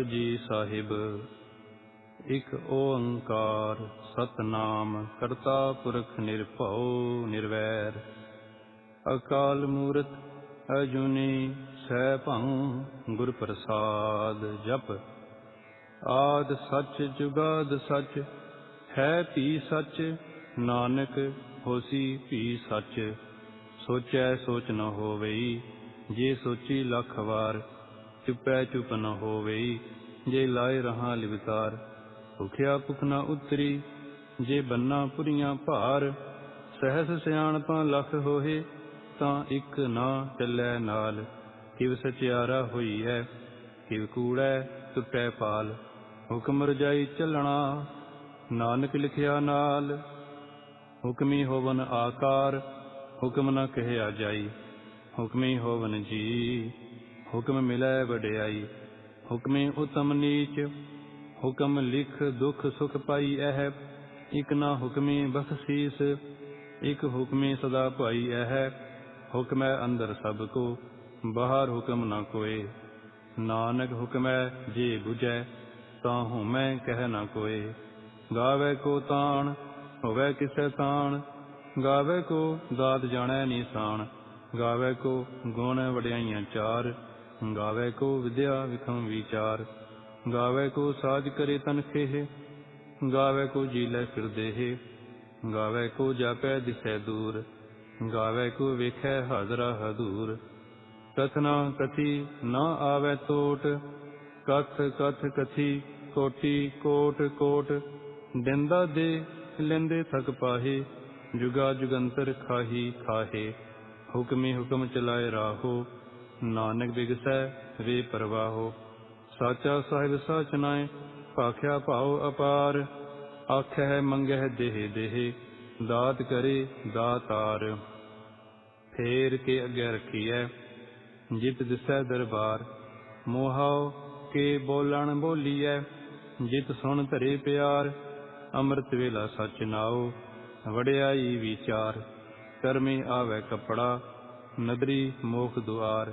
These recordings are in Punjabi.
ਜੀ ਸਾਹਿਬ, ਇਕ ਓੰਕਾਰ ਸਤਨਾਮ ਕਰਤਾ ਪੁਰਖ ਨਿਰਭਉ ਨਿਰਵੈਰ। ਅਕਾਲ ਮੂਰਤ ਅਜੂਨੀ ਸੈਭੰ ਗੁਰ ਪ੍ਰਸਾਦ ਜਪ। ਆਦ ਸੱਚ ਜੁਗਾਦ ਸੱਚ, ਹੈ ਭੀ ਸੱਚ, ਨਾਨਕ ਹੋਸੀ ਭੀ ਸੱਚ। ਸੋਚੈ ਸੋਚ ਨ ਹੋਵਈ, ਜੇ ਸੋਚੀ ਲੱਖ ਵਾਰ ਚੁਪੈ ਚੁਪ ਨ ਹੋਵੇ, ਜੇ ਲਾਏ ਰਹਾ ਲਿਵਤਾਰ। ਭੁਖਿਆ ਭੁਖ ਨ ਉਤਰੀ, ਜੇ ਬੰਨਾ ਪੁਰੀਆਂ ਭਾਰ। ਸਹਿਸ ਸਿਆਣਪਾਂ ਲਖ ਹੋਏ ਤਾਂ ਇੱਕ ਨਾ ਚੱਲੈ ਨਾਲ। ਕਿਵ ਸਚਿਆਰਾ ਹੋਈ ਹੈ ਕਿਵ ਕੂੜੈ ਟੁੱਟੈ ਪਾਲ। ਹੁਕਮ ਰਜਾਈ ਚੱਲਣਾ, ਨਾਨਕ ਲਿਖਿਆ ਨਾਲ। ਹੁਕਮੀ ਹੋਵਨ ਆਕਾਰ, ਹੁਕਮ ਨਾ ਕਹਿਆ ਜਾਈ। ਹੁਕਮੀ ਹੋਵਨ ਜੀ। ਹੁਕਮ ਮਿਲੈ ਵਡਿਆਈ, ਹੁਕਮੇ ਉਤਮ ਨੀਚ, ਹੁਕਮ ਲਿਖ ਦੁਖ ਸੁਖ ਪਾਈ ਇਹ ਇਕ ਨਾ ਹੁਕਮੇ ਬਖਸ਼ੀਸ, ਇਕ ਹੁਕਮੇ ਸਦਾ ਭਾਈ ਇਹ ਹੁਕਮੈ ਅੰਦਰ ਸਭ ਕੋ, ਬਾਹਰ ਹੁਕਮ ਨਾ ਕੋਏ। ਨਾਨਕ ਹੁਕਮੈ ਜੇ ਬੁਝੈ, ਤਾਂ ਹਉਮੈ ਕਹਿ ਨਾ ਕੋਏ। ਗਾਵੇ ਕੋ ਤਾਣ, ਹੋਵੇ ਕਿਸੈ ਤਾਣ, ਗਾਵੇ ਕੋ ਦਾਤ ਜਾਣੈ ਨੀਸਾਨ ਗਾਵੇ ਕੋ ਗੁਣ ਵਡਿਆਈਆਂ ਚਾਰ ਗਾਵੇ ਕੋ ਵਿਦਿਆ ਵਿਖਮ ਵਿਚਾਰ, ਗਾਵੇ ਕੋ ਸਾਜ ਕਰੇ ਤਨ ਖੇਹ, ਗਾਵੇ ਕੋ ਜੀਲੇ ਫਿਰਦੇ ਗਾਵੇ ਕੋ ਜਾਪੈ ਦਿਸੈ ਦੂਰ, ਗਾਵੇ ਕੋ ਵੇਖੈ ਹਾਜ਼ਰਾ ਹਦੂਰ। ਕਥਨਾ ਕਥੀ, ਨਾ ਆਵੇ ਟੋਟ ਕਥ ਕਥ ਕਥੀ, ਕੋਟੀ ਕੋਟ ਕੋਟ, ਦਿੰਦਾ ਦੇ ਲੈਂਦੇ ਥਕ ਪਾਹੇ, ਜੁਗਾ ਜੁਗੰਤਰ ਖਾਹੀ ਖਾਹੇ, ਹੁਕਮੀ ਹੁਕਮ ਚਲਾਏ ਰਾਹੋ ਨਾਨਕ ਬਿਗਸੈ ਵੇ ਪਰਵਾਹੋ। ਸਾਚਾ ਸਾਹਿਬ ਸਾਚ ਨਾਏ, ਭਾਖਿਆ ਭਾਉ ਅਪਾਰ। ਆਖੈ ਮੰਗਹਿ ਦੇਹ ਦੇਹ, ਦਾਤ ਕਰੇ ਦਾਤਾਰ। ਫੇਰ ਕੇ ਅੱਗੇ ਰਖੀਐ, ਜਿਤ ਦਿਸੈ ਦਰਬਾਰ। ਮੋਹਾਉ ਕੇ ਬੋਲਣ ਬੋਲੀਐ, ਜਿਤ ਸੁਣ ਧਰੇ ਪਿਆਰ। ਅੰਮ੍ਰਿਤ ਵੇਲਾ ਸਚ ਨਾਉ, ਵਡਿਆਈ ਵਿਚਾਰ। ਕਰਮੇ ਆਵੇ ਕਪੜਾ, ਨਦਰੀ ਮੋਖ ਦੁਆਰ।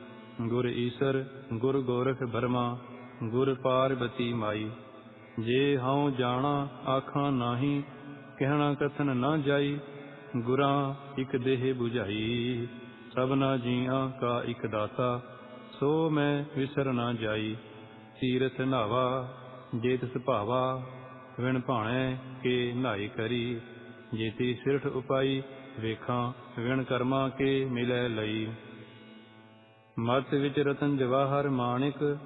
ਗੁਰ ਈਸਰ, ਗੁਰ ਗੋਰਖ ਬਰਮਾ, ਗੁਰ ਪਾਰਬਤੀ ਮਾਈ। ਜੇ ਹਉ ਜਾਣਾ ਆਖਾਂ ਨਾਹੀ, ਕਹਿਣਾ ਕਥਨ ਨਾ ਜਾਈ, ਗੁਰਾਂ ਇਕ ਦੇਹ 부ਝਾਈ ਸਭਨਾ ਜੀਆਂ ਕਾ ਇਕ ਦਾਤਾ, ਸੋ ਮੈਂ ਵਿਸਰ ਨਾ ਜਾਈ। ਤੀਰਥ ਨਾਵਾ, ਜੇ ਤਿਸ ਭਾਵਾ, ਵਿਣ ਭਾਣੇ ਕੇ ਨਾਈ ਕਰੀ। ਜੇਤੀ ਸਿਰਠ ਉਪਾਈ, ਵੇਖਾਂ ਵਿਣ ਕਰਮਾ ਕੇ ਮਿਲੈ ਲਈ। ਮਤ ਵਿੱਚ ਰਤਨ ਜਵਾਹਰ ਮਾਣਿਕ,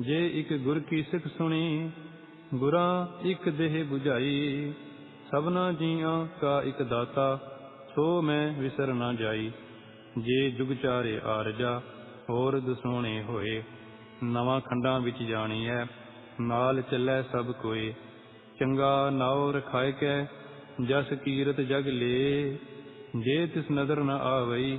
ਜੇ ਇੱਕ ਗੁਰ ਕੀ ਸਿੱਖ ਸੁਣੀ, ਗੁਰਾਂ ਇੱਕ ਦੇਹ 부ਝਾਈ ਸਭਨਾ ਜੀਆਂ ਕਾ ਇੱਕ ਦਾਤਾ, ਸੋ ਮੈਂ ਵਿਸਰ ਨਾ ਜਾਈ। ਜੇ ਜੁਗ ਚਾਰੇ ਆਰਜਾ, ਹੋਰ ਦਸੋਣੇ ਹੋਏ, ਨਵਾਂ ਖੰਡਾਂ ਵਿੱਚ ਜਾਣੀ ਐ ਨਾਲ ਚੱਲੈ ਸਭ ਕੋਏ। ਚੰਗਾ ਨਾਉ ਰਖਾਇ ਕੈ, ਜਸ ਕੀਰਤ ਜਗ ਲੇ, ਜੇ ਤਿਸ ਨਦਰ ਨ ਆਵਈ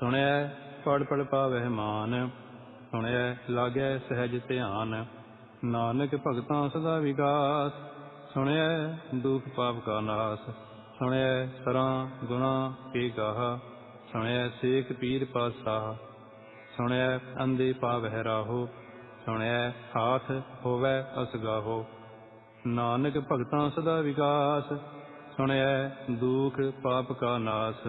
ਸੁਣਿਐ ਪੜ ਪੜ ਪਾਵਹਿ ਮਾਨ, ਸੁਣਿਐ, ਲਾਗੈ ਸਹਿਜ ਧਿਆਨ। ਨਾਨਕ ਭਗਤਾਂ ਸਦਾ ਵਿਗਾਸ ਸੁਣਿਐ, ਦੁਖ ਪਾਪ ਕਾ ਨਾਸ। ਸੁਣਿਐ, ਸਰਾਂ ਗੁਣਾ ਕੇ ਗਾਹ, ਸੁਣਿਐ, ਸੇਖ ਪੀਰ ਪਾਸਾਹ ਸੁਣਿਐ ਅੰਦੇ ਪਾਵਹਿ ਰਾਹੋ, ਸੁਣਿਐ, ਹਾਥ ਹੋਵੈ ਅਸਗਾਹੋ ਨਾਨਕ ਭਗਤਾਂ ਸਦਾ ਵਿਗਾਸ ਸੁਣਿਐ, ਦੁਖ ਪਾਪ ਕਾ ਨਾਸ।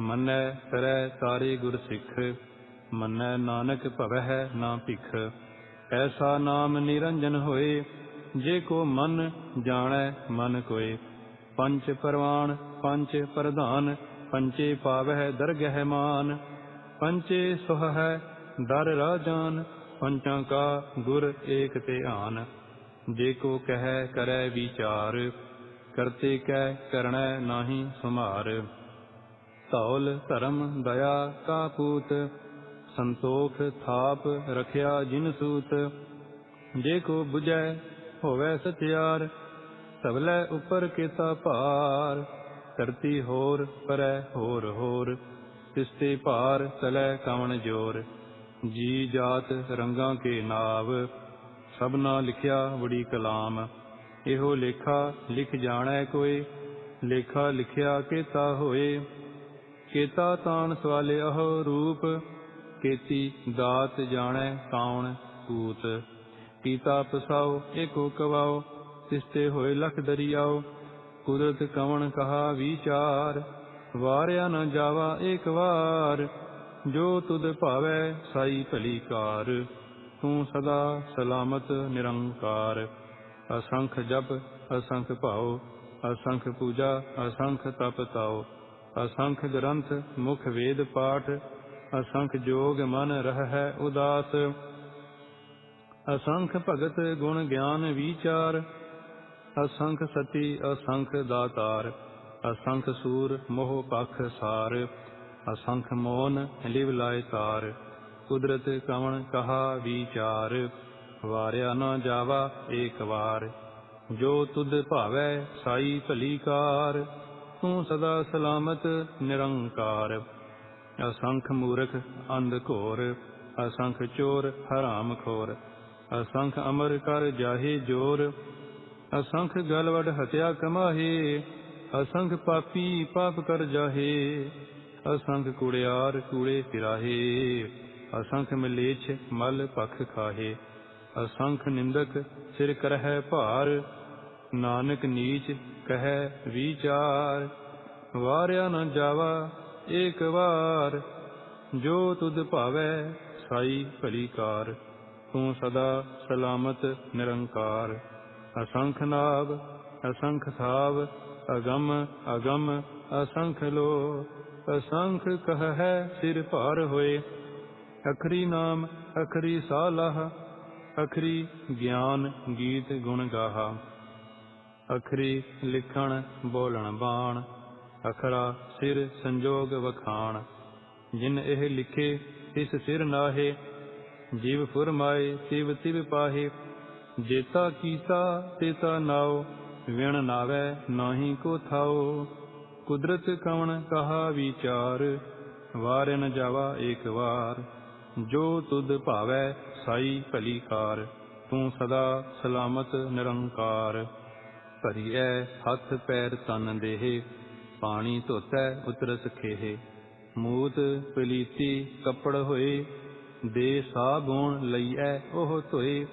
ਮੰਨੈ ਕਰੈ ਤਾਰੇ ਗੁਰ ਸਿੱਖ, ਮੰਨੈ ਨਾਨਕ ਭਵਹਿ ਨਾ ਭਿਖ। ਐਸਾ ਨਾਮ ਨਿਰੰਜਨ ਹੋਏ, ਜੇ ਕੋ ਮਨ ਜਾਣੈ ਮਨ ਕੋਏ। ਪੰਚ ਪਰਵਾਨ ਪੰਚ ਪ੍ਰਧਾਨ ਪੰਚੇ ਪਾਵਹਿ ਦਰਗਹਿ ਮਾਨ। ਪੰਚੇ ਸੁਹ ਹੈ ਦਰ ਰਾਜਾਨ ਪੰਚਾਂ ਕਾ ਗੁਰ ਏਕ ਧਿਆਨ ਜੇ ਕੋ ਕਹਿ ਕਰੈ ਵਿਚਾਰ, ਕਰਤੇ ਕਹਿ ਕਰਣੈ ਨਾਹੀ ਸੁਮਾਰ। ਧੌਲ ਧਰਮ ਦਇਆ ਕਾ ਪੂਤ, ਸੰਤੋਖ ਥਾਪ ਰਖਿਆ ਜਿਨ ਸੂਤ। ਜੇ ਕੋ 부ਜੈ ਹੋਵੇ ਸਤਿਆਰ ਸਭਲੇ ਉਪਰ ਕੀਤਾ ਭਾਰ। ਧਰਤੀ ਹੋਰ ਪਰੈ ਹੋਰ ਹੋਰ, ਤਿਸਤੇ ਭਾਰ ਤਲੈ ਕਵਣ ਜੋਰ। ਜੀ ਜਾਤ ਰੰਗਾਂ ਕੇ ਨਾਵ, ਸਭਨਾ ਲਿਖਿਆ ਬੜੀ ਕਲਾਮ। ਇਹੋ ਲੇਖਾ ਲਿਖ ਜਾਣੈ ਕੋਈ ਲੇਖਾ ਲਿਖਿਆ ਕੀਤਾ ਹੋਏ। ਕੇਤਾ ਤਾਨ ਸਵਾਲੇ ਅਹ ਰੂਪ, ਕੇਤੀ ਦਾਤ ਜਾਣੈ ਤਾਉਣ ਕੂਤ। ਕੀਤਾ ਪਸਾਉ, ਏਕੋ ਕਵਾਓ ਤਿਸਤੇ ਹੋਏ ਲਖ ਦਰਿਆਓ ਕੁਦਰਤ ਕਵਣ ਕਹਾ ਵਿਚਾਰ, ਵਾਰਿਆ ਨ ਜਾਵਾ ਏਕ ਵਾਰ। ਜੋ ਤੁਧ ਭਾਵੈ ਸਾਈ ਭਲੀ ਕਾਰ, ਤੂੰ ਸਦਾ ਸਲਾਮਤ ਨਿਰੰਕਾਰ। ਅਸੰਖ ਜਪ, ਅਸੰਖ ਭਾਉ, ਅਸੰਖ ਪੂਜਾ, ਅਸੰਖ ਤਪ ਤਾਉ। ਅਸੰਖ ਗ੍ਰੰਥ, ਮੁਖ ਵੇਦ ਪਾਠ, ਅਸੰਖ ਜੋਗ ਮਨ ਰਹਿ ਉਦਾਸ। ਅਸੰਖ ਭਗਤ ਗੁਣ ਗਿਆਨ ਵਿਚਾਰ, ਅਸੰਖ ਸਤੀ, ਅਸੰਖ ਦਾਤਾਰ, ਅਸੰਖ ਸੂਰ ਮੋਹ ਪਖ ਸਾਰ, ਅਸੰਖ ਮੋਨ ਲਿਵ ਲਾਇ ਤਾਰ, ਕੁਦਰਤ ਕਵਣ ਕਹਾ ਵਿਚਾਰ, ਵਾਰਿਆ ਨਾ ਜਾਵਾ ਏਕ ਵਾਰ, ਜੋ ਤੁਧ ਭਾਵੈ ਸਾਈ ਭਲੀ ਕਾਰ। ਤੂੰ ਸਦਾ ਸਲਾਮਤ, ਨਿਰੰਕਾਰ। ਅਸੰਖ ਮੂਰਖ, ਅੰਧ ਘੋਰ। ਅਸੰਖ ਚੋਰ, ਹਰਾਮ ਖੋਰ। ਅਸੰਖ ਅਮਰ ਕਰ ਜਾਹੇ ਜੋਰ। ਅਸੰਖ ਗਲਵੜ ਹਤਿਆ ਕਮਾਹੇ। ਅਸੰਖ ਪਾਪੀ ਪਾਪ ਕਰ ਜਾਹੇ। ਅਸੰਖ ਕੁੜਿਆਰ ਕੂੜੇ ਫਿਰਾਹੇ ਅਸੰਖ ਮਲੇਛ ਮਲ ਪਖ ਖਾਹੇ। ਅਸੰਖ ਨਿੰਦਕ ਸਿਰ ਕਰਹਿ ਭਾਰ। ਨਾਨਕ ਨੀਚ ਕਹੈ ਵਿਚਾਰ, ਵਾਰਿਆ ਨ ਜਾਵਾ ਏਕ ਵਾਰ। ਜੋ ਤੁਧ ਭਾਵੈ ਸਾਈ ਭਲੀ ਕਾਰ, ਤੂੰ ਸਦਾ ਸਲਾਮਤ ਨਿਰੰਕਾਰ। ਅਸੰਖ ਨਾਭ ਅਸੰਖ ਥਾਵ, ਅਗਮ ਅਗਮ, ਅਸੰਖ ਲੋ। ਅਸੰਖ ਕਹੈ ਸਿਰ ਭਾਰ ਹੋਏ, ਅਖਰੀ ਨਾਮ, ਅਖਰੀ ਸਾਲਹ, ਅਖਰੀ ਗਿਆਨ ਗੀਤ ਗੁਣ ਗਾਹਾ। ਅਖਰੀ ਲਿਖਣ, ਬੋਲਣ ਬਾਣ, ਅਖਰਾ ਸਿਰ ਸੰਜੋਗ ਵਖਾਣ। ਜਿਨ ਇਹ ਲਿਖੇ ਇਸ ਸਿਰ ਨਾਹੇ, ਜੀਵ ਫੁਰਮਾਏ, ਤਿਵ ਤਿਵ ਪਾਹੇ। ਜੇਤਾ ਕੀਤਾ, ਤੇਤਾ ਨਾਉ, ਵਿਣ ਨਾਵੇ ਨਾਹੀ ਕੋ ਥਾਉ। ਕੁਦਰਤ ਕਵਣ ਕਹਾ ਵਿਚਾਰ, ਵਾਰ ਨ ਜਾਵਾ ਏਕ ਵਾਰ। ਜੋ ਤੁਧ ਭਾਵੈ, ਸਾਈ ਭਲੀ ਕਾਰ, ਤੂੰ ਸਦਾ ਸਲਾਮਤ ਨਿਰੰਕਾਰ। ਭਰੀਐ ਹੱਥ ਪੈਰ ਤਨ ਦੇਹ, ਪਾਣੀ ਧੋਤੈ ਉਤਰਸ ਖੇਹ। ਮੂਤ ਪਲੀਤੀ ਕੱਪੜ ਹੋਏ, ਦੇ ਸਾਬੂਣ ਲਈਐ ਉਹ ਧੋਏ।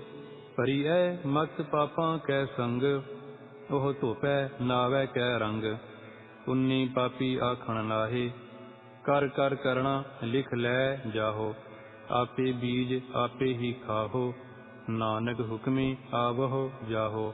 ਭਰੀ ਐ ਮਤ ਪਾਪਾਂ ਕੈ ਸੰਗ, ਉਹ ਧੋਪੈ ਨਾਵੈ ਕੈ ਰੰਗ। ਉਨੀ ਪਾਪੀ ਆਖਣ ਲਾਹੇ ਕਰ ਕਰ ਕਰਣਾ ਲਿਖ ਲੈ ਜਾਹੋ। ਆਪੇ ਬੀਜ ਆਪੇ ਹੀ ਖਾਹੋ, ਨਾਨਕ ਹੁਕਮੀ ਆਵਹੋ ਜਾਹੋ।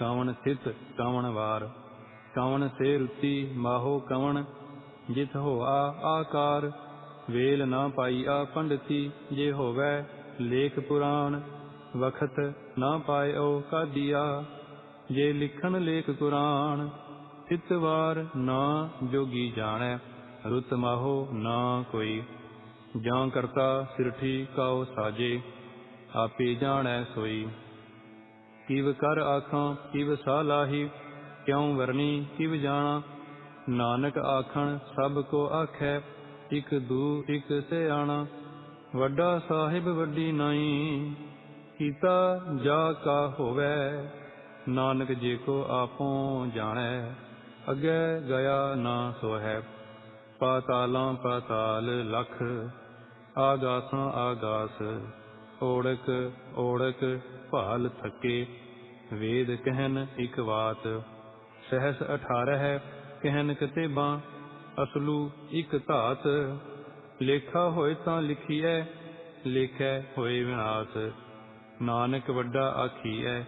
ਕਵਣ ਸਿਤ, ਕਵਣ ਵਾਰ। ਕਵਣ ਸੇ ਰੁਤੀ ਮਾਹੋ ਕਵਣ ਜਿਤ ਹੋਆ ਆਕਾਰ। ਵੇਲ ਨਾ ਪਾਈ ਆ ਪੰਡਤੀ, ਜੇ ਹੋਵੇ ਲੇਖ ਪੁਰਾਣ। ਵਖਤ ਨਾ ਪਾਇਓ ਕਾਦੀਆ, ਜੇ ਲਿਖਣ ਲੇਖ ਕੁਰਾਨ। ਤਿਤਵਾਰ ਨਾ ਜੋਗੀ ਜਾਣੈ, ਰੁਤ ਮਾਹੋ ਨਾ ਕੋਈ। ਜਾਂ ਕਰਤਾ ਸਿਰਠੀ ਕਾਉ ਸਾਜੇ, ਆਪੇ ਜਾਣੈ ਸੋਈ। ਕਿਵ ਕਰ ਆਖਾਂ, ਕਿਵ ਸਾਲਾਹੀ ਕਿਉ ਵਰਨੀ ਕਿਵ ਜਾਣਾ? ਨਾਨਕ ਆਖਣ, ਸਭ ਕੋ ਆਖੈ, ਇਕ ਦੂ, ਇਕ ਸਿਆਣਾ। ਵੱਡਾ ਸਾਹਿਬ ਵੱਡੀ ਨਾਈ, ਕੀਤਾ ਜਾ ਕਾ ਹੋਵੇ। ਨਾਨਕ ਜੇ ਕੋ ਆਪੋ ਜਾਣੈ, ਅੱਗੇ ਗਿਆ ਨਾ ਸੋ ਹੈ ਪਾਤਾਲਾਂ ਪਾਤਾਲ ਲਖ, ਆਗਾਸਾਂ ਆਗਾਸ, ਓੜਕ ਓੜਕ ਭਾਲ ਥਕੇ, ਵੇਦ ਕਹਿਨ ਇਕ ਬਾਤ ਸਹਸ 18 ਹੈ ਕਹਿਨ ਕਤੇਬਾਂ, ਅਸਲੂ ਇਕ ਧਾਤ। ਲੇਖਾ ਹੋਏ ਤਾਂ ਲਿਖੀਐ, ਲੇਖੈ ਹੋਏ ਵਿਨਾਸ਼ ਨਾਨਕ ਵੱਡਾ ਆਖੀਐ,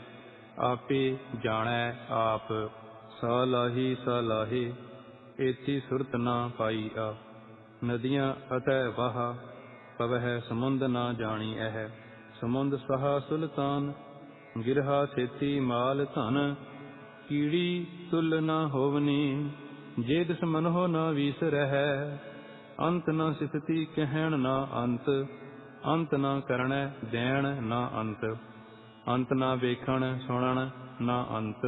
ਆਪੇ ਜਾਣੈ ਆਪ। ਸਾਲਾਹੀ ਸਾਲਾਹੀ, ਏਤੀ ਸੁਰਤ ਨਾ ਪਾਈ ਆ ਨਦੀਆਂ ਅਤੈ ਵਾਹ, ਪਵਹਿ ਸਮੁੰਦ ਨਾ ਜਾਣੀ ਐ ਸਮੁੰਦ ਸਹਾ ਸੁਲਤਾਨ, ਗਿਰਹਾ ਸੇਤੀ ਮਾਲ ਧਨ, ਕੀੜੀ ਤੁਲ ਨਾ ਹੋਵਨੀ, ਜੇ ਦਿਸ ਮਨੋ ਨਾ ਵੀਸ ਅੰਤ ਨਾ ਸਿਫਤੀ ਕਹਿਣ ਨਾ ਅੰਤ ਅੰਤ ਨਾ ਕਰਣੈ ਦੇਣ ਨਾ ਅੰਤ ਅੰਤ ਨਾ ਵੇਖਣ ਸੁਣਨ ਨਾ ਅੰਤ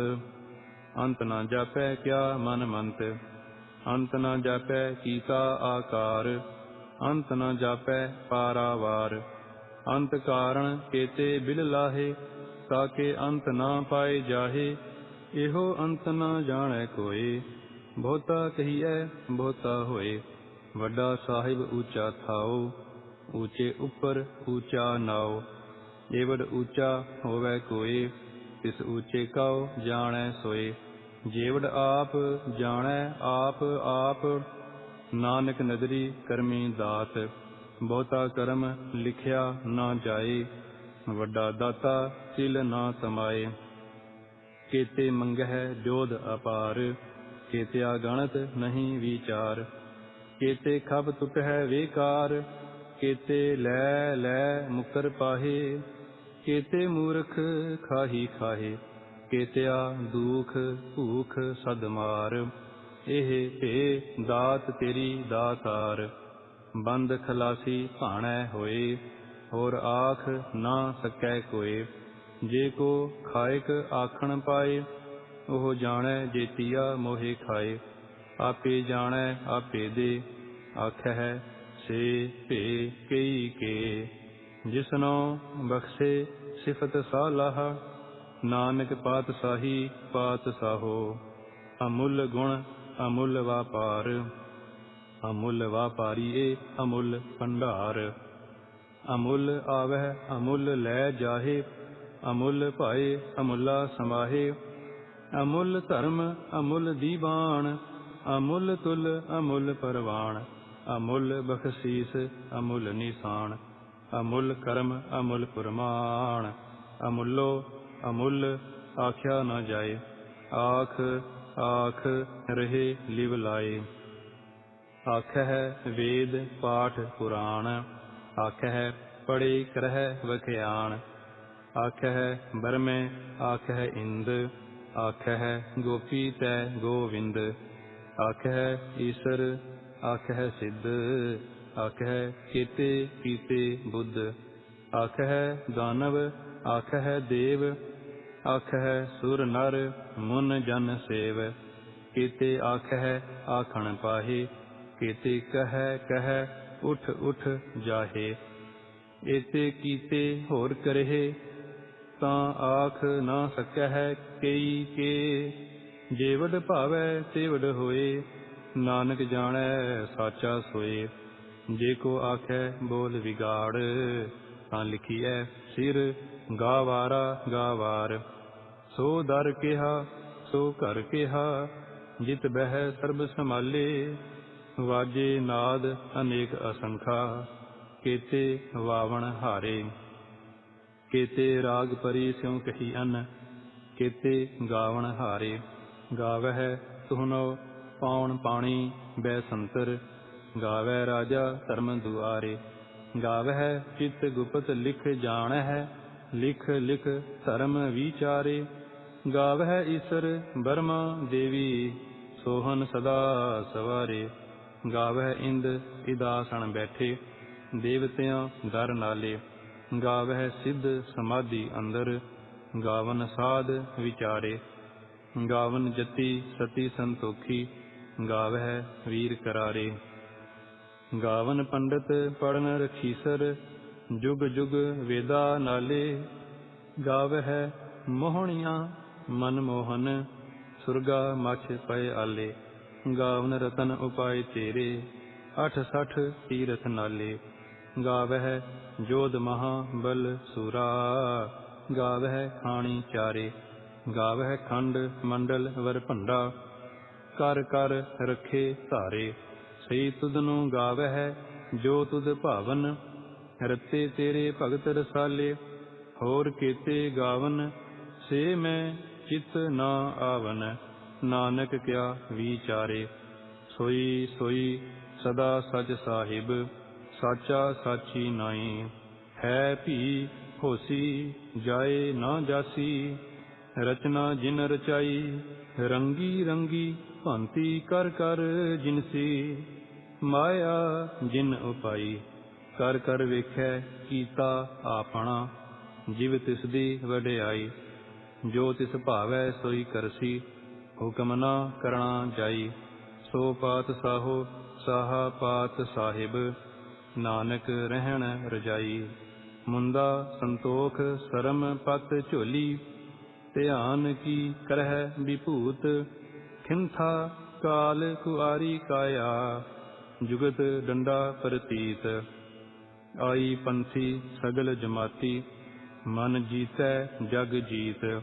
ਅੰਤ ਨਾ ਜਾਪੈ ਕਿਆ ਮਨ ਮੰਤ, ਅੰਤ ਨਾ ਜਾਪੈ ਕੀਤਾ ਆਕਾਰ, ਅੰਤ ਨਾ ਜਾਪੈ ਪਾਰਾਵਾਰ। ਅੰਤ ਕਾਰਣ ਕੇਤੇ ਬਿਲ ਲਾਹੇ, ਤਾਕੇ ਅੰਤ ਨਾ ਪਾਏ ਜਾਹੇ, ਇਹੋ ਅੰਤ ਨਾ ਜਾਣੈ ਕੋਏ। ਬਹੁਤਾ ਕਹੀਐ, ਬਹੁਤਾ ਹੋਏ। ਵੱਡਾ ਸਾਹਿਬ ਉੱਚਾ ਥਾਓ ਉੱਚੇ ਉੱਪਰ ਉੱਚਾ ਨਾਓ। ਏਵਡ ਉੱਚਾ ਹੋਵੇ ਕੋਏ, ਤਿਸ ਉੱਚੇ ਕਾਉ ਜਾਣੈ ਸੋਏ। ਜੇਵੜ ਆਪ ਜਾਣੈ, ਆਪ ਆਪ ਨਾਨਕ ਨਦਰੀ ਕਰਮੀ ਦਾਤ। ਬਹੁਤਾ ਕਰਮ ਲਿਖਿਆ ਨਾ ਜਾਏ, ਵੱਡਾ ਦਾਤਾ ਸਿਲ ਨਾ ਸਮਾਏ। ਕੇਤੇ ਮੰਗਹਿ ਜੋਧ ਅਪਾਰ, ਕੇਤਿਆ ਗਣਤ ਨਹੀਂ ਵਿਚਾਰ। ਕੇਤੇ ਖਬ ਟੁਟਹਿ ਵੇਕਾਰ, ਕੇਤੇ ਲੈ ਲੈ ਮੁਕਰ ਪਾਹੇ। ਕੇਤੇ ਮੂਰਖ ਖਾਹੀ ਖਾਹੇ, ਕੇਤਿਆ ਦੁਖ ਭੂਖ ਸਦਮਾਰ ਇਹ ਭੇ ਦਾਤ ਤੇਰੀ ਦਾਤਾਰ। ਬੰਦ ਖਲਾਸੀ ਭਾਣੈ ਹੋਏ, ਹੋਰ ਆਖ ਨਾ ਸਕੈ ਕੋਏ। ਜੇ ਕੋ ਖਾਇਕ ਆਖਣ ਪਾਏ, ਉਹ ਜਾਣੈ ਜੇਤੀਆ ਮੋਹਿ ਖਾਏ। ਆਪੇ ਜਾਣੈ, ਆਪੇ ਦੇ ਆਖੈ ਸੇ ਭੇ ਕਈ ਕੇ। ਜਿਸਨੋ ਬਖਸ਼ੇ ਸਿਫਤ ਸਾਲਾਹ, ਨਾਨਕ ਪਾਤਸ਼ਾਹੀ ਪਾਤਸ਼ਾਹੋ। ਅਮੁੱਲ ਗੁਣ, ਅਮੁੱਲ ਵਾਪਾਰ। ਅਮੁੱਲ ਵਾਪਾਰੀ ਏ ਅਮੁੱਲ ਭੰਡਾਰ। ਅਮੁੱਲ ਆਵਹਿ, ਅਮੁੱਲ ਲੈ ਜਾਹੇ, ਅਮੁੱਲ ਭਾਏ, ਅਮੁੱਲਾ ਸਮਾਹੇ। ਅਮੁੱਲ ਧਰਮ, ਅਮੁੱਲ ਦੀਵਾਨ, ਅਮੁੱਲ ਤੁਲ, ਅਮੁੱਲ ਪਰਵਾਨ। ਅਮੁੱਲ ਬਖਸ਼ੀਸ, ਅਮੁੱਲ ਨਿਸ਼ਾਨ। ਅਮੁੱਲ ਕਰਮ, ਅਮੁੱਲ ਪੁਰਮਾਨ। ਅਮੁੱਲੋ, ਅਮੁੱਲ ਆਖਿਆ ਨਾ ਜਾਏ। ਆਖ ਆਖ ਰਹੇ ਲਿਵ ਲਾਏ। ਆਖਹਿ ਵੇਦ ਪਾਠ ਪੁਰਾਣ, ਆਖਹਿ ਪੜੇ ਕਰਹਿ ਵਖਿਆਣ, ਆਖਹਿ ਬਰਮੇ, ਆਖਹਿ ਇੰਦ, ਆਖਹਿ ਗੋਪੀ ਤੈ ਗੋਵਿੰਦ, ਆਖਹਿ ਈਸ਼ਰ, ਆਖਹਿ ਸਿੱਧ, ਆਖਹਿ ਕੀਤੇ ਕੀਤੇ ਬੁੱਧ, ਆਖਹਿ ਦਾਨਵ, ਆਖਹਿ ਦੇਵ, ਆਖਹਿ ਸੁਰ ਨਰ, ਮੁਨ ਜਨ ਸੇਵ, ਕੀਤੇ ਆਖਹਿ ਆਖਣ ਪਾਹੀ ਕੀਤੇ ਕਹੈ ਕਹੈ, ਉਠ ਉਠ ਜਾਹੇ। ਏਤੇ ਕੀਤੇ ਹੋਰ ਕਰਹਿ, ਤਾਂ ਆਖ ਨਾ ਸਕਹਿ ਕਈ ਕੇ। ਜੇਵਡ ਭਾਵੈ ਤੇਵਡ ਹੋਏ, ਨਾਨਕ ਜਾਣੈ, ਸਾਚਾ ਸੋਏ। ਜੇ ਕੋ ਆਖੈ, ਬੋਲ ਵਿਗਾੜ, ਤਾਂ ਲਿਖੀਐ, ਸਿਰ ਗਾਵਾਰਾ ਗਾਵਾਰ। ਸੋ ਦਰ ਕਿਹਾ, ਸੋ ਘਰ ਕਿਹਾ, ਜਿਤ ਬਹਿ ਸਰਬ ਸੰਭਾਲੇ। ਵਾਜੇ ਨਾਦ ਅਨੇਕ ਅਸੰਖਾ, ਕੇਤੇ ਵਾਵਣ ਹਾਰੇ। ਕੇਤੇ ਰਾਗ ਪਰੀ ਸਿਉ ਕਹੀ ਅਨ, ਕੇਤੇ ਗਾਵਣ ਹਾਰੇ। ਗਾਵਹਿ ਤੁਹਨੋ ਪਾਉਣ ਪਾਣੀ ਬੈ ਸੰਤਰ ਗਾਵੈ ਰਾਜਾ ਧਰਮ ਦੁਆਰੇ। ਗਾਵਹਿ ਚਿਤ ਗੁਪਤ ਲਿਖ ਜਾਣਹਿ, ਲਿਖ ਲਿਖ ਧਰਮ ਵਿਚਾਰੇ। ਗਾਵਹਿ ਈਸਰ ਬਰਮਾ ਦੇਵੀ, ਸੋਹਨ ਸਦਾ ਸਵਾਰੇ। ਗਾਵਹਿ ਇੰਦ ਇਦਾਸਣ ਬੈਠੇ, ਦੇਵਤਿਆਂ ਦਰ ਨਾਲੇ। ਗਾਵਹਿ ਸਿੱਧ ਸਮਾਧੀ ਅੰਦਰ, ਗਾਵਨ ਸਾਧ ਵਿਚਾਰੇ। ਗਾਵਨ ਜਤੀ ਸਤੀ ਸੰਤੋਖੀ, ਗਾਵਹਿ ਵੀਰ ਕਰਾਰੇ। ਗਾਵਨ ਪੰਡਤ ਪੜਨ ਰਖੀਸਰ, ਜੁਗ ਜੁਗ ਵੇਦਾ ਨਾਲੇ। ਗਾਵਹਿ ਮੋਹਣੀਆਂ ਮਨ ਮੋਹਨ ਸੁਰਗਾ ਮਛ ਪਏ ਆਲੇ। ਗਾਵਨ ਰਤਨ ਉਪਾਏ ਤੇਰੇ ਅਠ ਸਠ ਤੀਰਥ ਨਾਲੇ। ਗਾਵਹਿ ਜੋਧ ਮਹਾ ਬਲ ਸੂਰਾ, ਗਾਵਹਿ ਖਾਣੀ ਚਾਰੇ। ਗਾਵਹਿ ਖੰਡ ਮੰਡਲ ਵਰ ਭੰਡਾ, ਕਰ ਕਰ ਰਖੇ ਧਾਰੇ। ਸਈ ਤੁਧ ਨੂੰ ਗਾਵਹਿ ਜੋ ਤੁਧ ਭਾਵਨ, ਰਤੇ ਤੇਰੇ ਭਗਤ ਰਸਾਲੇ। ਹੋਰ ਕੀਤੇ ਗਾਵਨ, ਸੇ ਮੈਂ ਚਿਤ ਨਾ ਆਵਨ। ਨਾਨਕ ਕਿਆ ਵਿਚਾਰੇ, ਸੋਈ ਸੋਈ ਸਦਾ ਸਚ ਸਾਹਿਬ, ਸਾਚਾ ਸਾਚੀ ਨਾਈ ਹੈ ਭੀ ਹੋਸੀ, ਜਾਏ ਨਾ ਜਾਸੀ, ਰਚਨਾ ਜਿਨ ਰਚਾਈ, ਰੰਗੀ ਰੰਗੀ ਭੰਤੀ ਕਰ ਕਰ ਜਿਨਸੀ ਮਾਇਆ ਜਿਨ ਉਪਾਈ, ਕਰ ਕਰ ਵੇਖੈ ਕੀਤਾ ਆਪਣਾ, ਜਿਵ ਤਿਸ ਦੀ ਵਡਿਆਈ। ਜੋ ਤਿਸ ਭਾਵੈ ਸੋਈ ਕਰਸੀ ਹੁਕਮ ਨਾ ਕਰਣਾ ਜਾਈ, ਸੋ ਪਾਤ ਸਾਹੋ, ਸਾਹਾ ਪਾਤ ਸਾਹਿਬ, ਨਾਨਕ ਰਹਿਣ ਰਜਾਈ। ਮੁੰਦਾ ਸੰਤੋਖ ਸਰਮ ਪਤ ਝੋਲੀ, ਧਿਆਨ ਕੀ ਕਰਹਿ ਵਿਭੂਤ, ਖਿੰਥਾ ਕਾਲ ਕੁਆਰੀ ਕਾਇਆ, ਜੁਗਤ ਡੰਡਾ ਪ੍ਰਤੀਤ। ਆਈ ਪੰਥੀ ਸਗਲ ਜਮਾਤੀ, ਮਨ ਜੀਤੈ ਜਗ ਜੀਤ।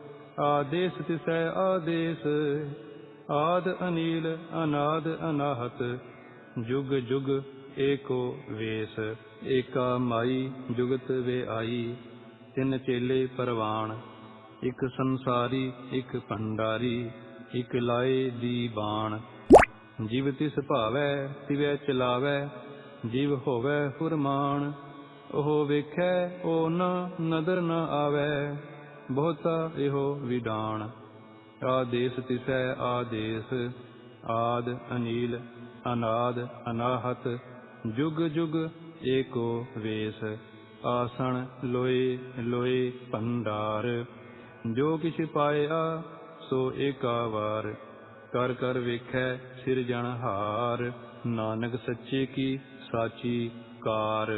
ਆਦੇਸ ਤਿਸੈ ਆਦੇਸ, ਆਦ ਅਨੀਲ, ਅਨਾਦ ਅਨਾਹਤ, ਜੁਗ ਜੁਗ ਏਕੋ ਵੇਸ, ਏਕਾ ਮਾਈ ਜੁਗਤ ਵੇ ਆਈ, ਤਿੰਨ ਚੇਲੇ ਪਰਵਾਨ ਇਕ ਸੰਸਾਰੀ, ਇਕ ਭੰਡਾਰੀ, ਇਕ ਲਾਏ ਦੀ ਬਾਣ। ਜਿਵ ਤਿਸ ਭਾਵੈ, ਤਿਵੈ ਚਲਾਵੈ, ਜਿਵ ਹੋਵੈ ਫੁਰਮਾਨ, ਉਹ ਵੇਖੈ, ਉਹ ਨਾ ਨਦਰ ਨਾ ਆਵੈ। ਬਹੁਤਾ ਇਹੋ ਵਿਡਾਣ ਆਦੇਸ ਤਿਸੈ ਆਦੇਸ, ਆਦ ਅਨੀਲ, ਅਨਾਦ ਅਨਾਹਤ, ਜੁਗ ਜੁਗ ਏਕੋ ਵੇਸ, ਆਸਣ ਲੋਏ ਲੋਏ ਭੰਡਾਰ ਜੋ ਕਿਛ ਪਾਇਆ, ਸੋ ਏਕਾ ਵਾਰ, ਕਰ ਕਰ ਵੇਖੈ ਸਿਰਜਣਹਾਰ ਨਾਨਕ ਸੱਚੇ ਕੀ ਸਾਚੀ ਕਾਰ।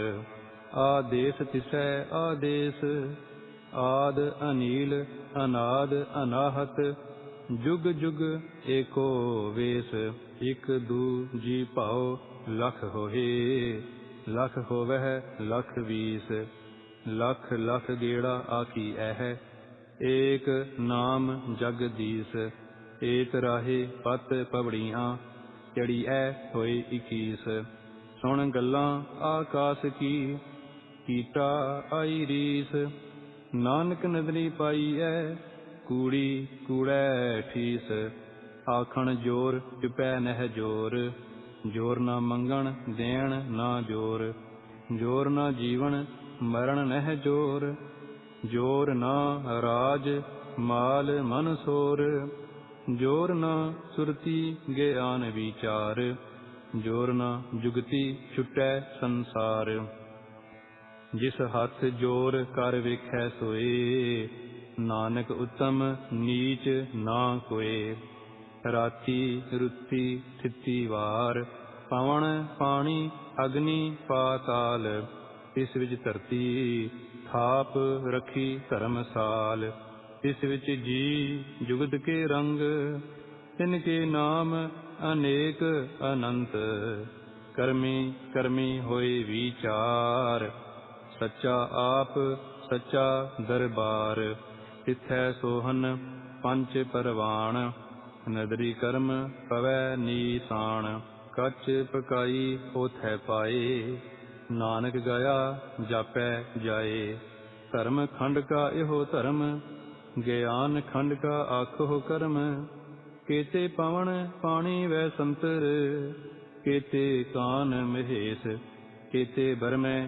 ਆਦੇਸ ਤਿਸੈ ਆਦੇਸ ਆਦ ਅਨੀਲ, ਅਨਾਦ, ਅਨਾਹਤ, ਜੁਗ ਜੁਗ ਏਕੋ ਵੇਸ, ਇਕ ਦੂ ਜੀ ਭਾਉ, ਲਖ ਹੋਏ, ਲਖ ਹੋਵਹਿ, ਲਖ ਵੀਸ, ਲਖ ਲਖ ਗੇੜਾ ਆਕੀ ਐਹ, ਏਕ ਨਾਮ ਜਗਦੀਸ ਏਤ ਰਾਹੇ ਪਤ ਪਵੜੀਆਂ, ਚੜੀ ਐ ਹੋਏ 21 ਸੁਣ ਗੱਲਾਂ ਆਕਾਸ ਕੀ ਕੀਟਾ ਆਈ ਰੀਸ ਨਾਨਕ ਨਦਰੀ ਪਾਈਐ ਕੂੜੀ ਕੂੜੈ ਠੀਸ। ਆਖਣ ਜੋਰ, ਚੁਪੈ ਨਹਿ ਜੋਰ। ਜੋਰ ਨਾ ਮੰਗਣ, ਦੇਣ ਨਾ ਜੋਰ। ਜੋਰ ਨਾ ਜੀਵਨ, ਮਰਨ ਨਹਿ ਜੋਰ। ਜੋਰ ਨਾ ਰਾਜ, ਮਾਲ ਮਨ ਸੋਰ। ਜੋਰ ਨਾ ਸੁਰਤੀ ਗਿਆਨ ਵਿਚਾਰ। ਜੋਰ ਨਾ ਜੁਗਤੀ ਛੁਟੈ ਸੰਸਾਰ। ਜਿਸ ਹੱਥ ਜੋਰ ਕਰ ਵੇਖੈ ਸੋਏ, ਨਾਨਕ ਉਤਮ ਨੀਚ ਨਾ ਕੋਏ। ਰਾਤੀ ਰੁੱਤੀ ਥਿੱਤੀ ਵਾਰ ਪਵਨ ਪਾਣੀ ਅਗਨੀ ਪਾਤਾਲ, ਇਸ ਵਿੱਚ ਧਰਤੀ ਥਾਪ ਰਖੀ ਧਰਮਸਾਲ ਇਸ ਵਿੱਚ ਜੀ ਜੁਗਤ ਕੇ ਰੰਗ, ਤਿਨ ਕੇ ਨਾਮ ਅਨੇਕ ਅਨੰਤ। ਕਰਮੀ ਕਰਮੀ ਹੋਏ ਵਿਚਾਰ ਸੱਚਾ ਆਪ, ਸੱਚਾ ਦਰਬਾਰ। ਤਿਥੈ ਸੋਹਨ, ਪੰਜ ਪਰਵਾਣ। ਨਦਰੀ ਕਰਮ ਪਵੈ ਨੀਸਾਨ ਕੱਚ ਪਕਾਈ ਹੋਥੈ ਪਾਏ। ਨਾਨਕ ਗਿਆ, ਜਾਪੈ ਜਾਏ। ਧਰਮ ਖੰਡ ਕਾ ਇਹੋ ਧਰਮ, ਗਿਆਨ ਖੰਡ ਕਾ ਆਖੋ ਕਰਮ। ਕੇਤੇ ਪਵਨ ਪਾਣੀ ਵੈ ਸੰਤਰ, ਕੇਤੇ ਕਾਨ ਮਹੇਸ਼, ਕੇਤੇ ਬਰਮੈ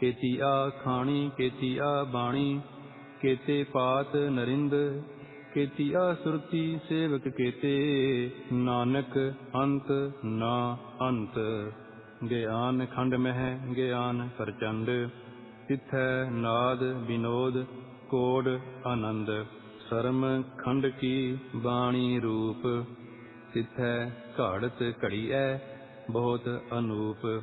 ਕੇਤੀ ਆ ਖਾਣੀ ਕੇਤੀਆ ਬਾਣੀ, ਕੇਤੇ ਪਾਤ ਨਰਿੰਦ ਕੇਤੀ ਆ ਸੁਰਤੀ ਸੇਵਕ ਕੇਤੇ, ਨਾਨਕ ਅੰਤ ਨਾ ਅੰਤ। ਗਿਆਨ ਖੰਡ ਮਹਿ, ਗਿਆਨ ਪ੍ਰਚੰਡ, ਤਿਥੈ ਨਾਦ ਵਿਨੋਦ ਕੋੜ ਆਨੰਦ। ਸਰਮ ਖੰਡ ਕੀ ਬਾਣੀ ਰੂਪ, ਤਿਥੈ ਘਾੜਤ ਘੜੀਐ ਬਹੁਤ ਅਨੂਪ।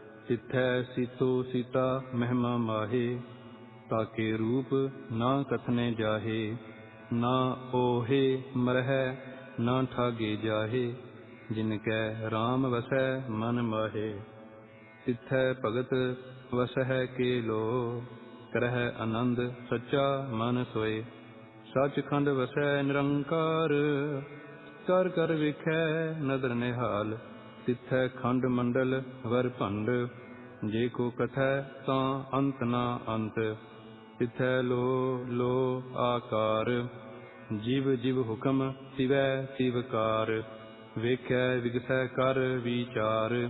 ਤਿਥੈ ਸੀਤੋ ਸੀਤਾ ਮਹਿਮਾ ਮਾਹੇ, ਤਾਕੇ ਰੂਪ ਨਾ ਕਥਨੇ ਜਾਹੇ, ਨਾ ਓਹੇ ਮਰਹਿ, ਨਾ ਠਾਗੇ ਜਾਹੇ, ਜਿਨ ਕੈ RAM ਵਸੈ ਮਨ ਮਾਹੇ। ਤਿਥੈ ਭਗਤ ਵਸਹਿ ਕੇ ਲੋ, ਕਰਹਿ ਆਨੰਦ ਸੱਚਾ ਮਨ ਸੋਏ। ਸੱਚਖੰਡ ਵਸੈ ਨਿਰੰਕਾਰ, ਕਰ ਕਰ ਵਿਖੈ ਨਦਰ ਨਿਹਾਲ। ਤਿਥੈ ਖੰਡ ਮੰਡਲ ਵਰ ਭੰਡ, ਜੇ ਕੋ ਕਥੈ ਤਾਂ ਅੰਤ ਨਾ ਅੰਤ। ਤਿਥੈ ਲੋ ਲੋ ਆਕਾਰ, ਜਿਵ ਜਿਵ ਹੁਕਮ ਸਿਵੈ ਸਿਵਕਾਰ ਵੇਖੈ ਵਿਗਸੈ ਕਰ ਵਿਚਾਰ,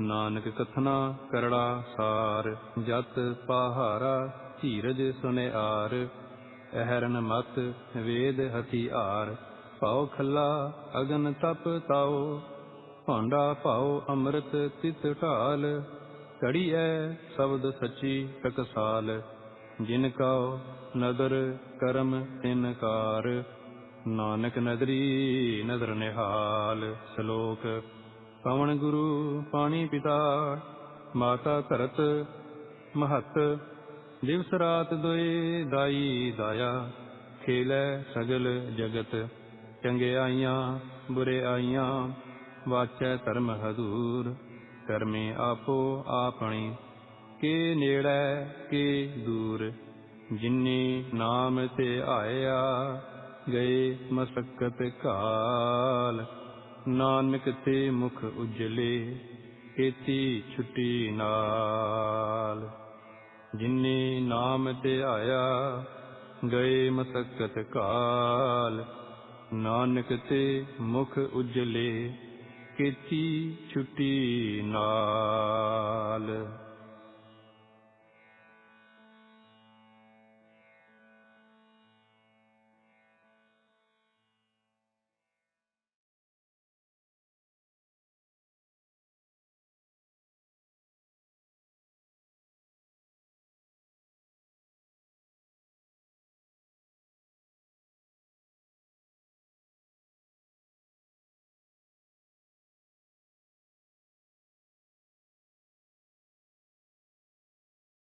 ਨਾਨਕ ਕਥਨਾ ਕਰੜਾ ਸਾਰ। ਜਤ ਪਹਾਰਾ ਧੀਰਜ ਸੁਨਿਆਰ, ਅਹਰਨ ਮਤ ਵੇਦ ਹਥਿਆਰ। ਭਾਉ ਖੱਲਾ ਅਗਨ ਤਪ ਤਾਉ ਭਾਂਡਾ ਭਾਉ ਅੰਮ੍ਰਿਤ ਤਿਤ ਢਾਲ ਕੜੀਐ ਸ਼ਬਦ ਸੱਚੀ ਟਕਸਾਲ, ਜਿਨ ਕਉ ਨਦਰ ਕਰਮ ਤਿਨਕਾਰ ਨਾਨਕ ਨਦਰੀ ਨਦਰ ਨਿਹਾਲ, ਸ਼ਲੋਕ, ਪਵਨ ਗੁਰੂ ਪਾਣੀ ਪਿਤਾ, ਮਾਤਾ ਧਰਤ ਮਹਤ, ਦਿਵਸ ਰਾਤ ਦੋਏ ਦਾਈ ਦਾਇਆ, ਖੇਲੇ ਸਗਲ ਜਗਤ, ਚੰਗੇ ਆਈਆਂ, ਬੁਰੇ ਆਈਆਂ। ਵਾਚੈ ਧਰਮ ਹਦੂਰ ਕਰਮੇ ਆਪੋ ਆਪਣੀ, ਕੇ ਨੇੜੇ ਕੇ ਦੂਰ, ਜਿਨੀ ਨਾਮ ਤੇ ਆਇਆ, ਗਏ ਮਸਕਤ ਕਾਲ। ਨਾਨਕ ਤੇ ਮੁਖ ਉਜਲੇ, ਕੀਤੀ ਛੁੱਟੀ ਨਾਲ। ਜਿਨੇ ਨਾਮ ਤੇ ਆਇਆ, ਗਏ ਮਸਕਤ ਕਾਲ। ਨਾਨਕ ਤੇ ਮੁਖ ਉਜਲੇ ਕੀਤੀ ਛੁੱਟੀ ਨਾਲ।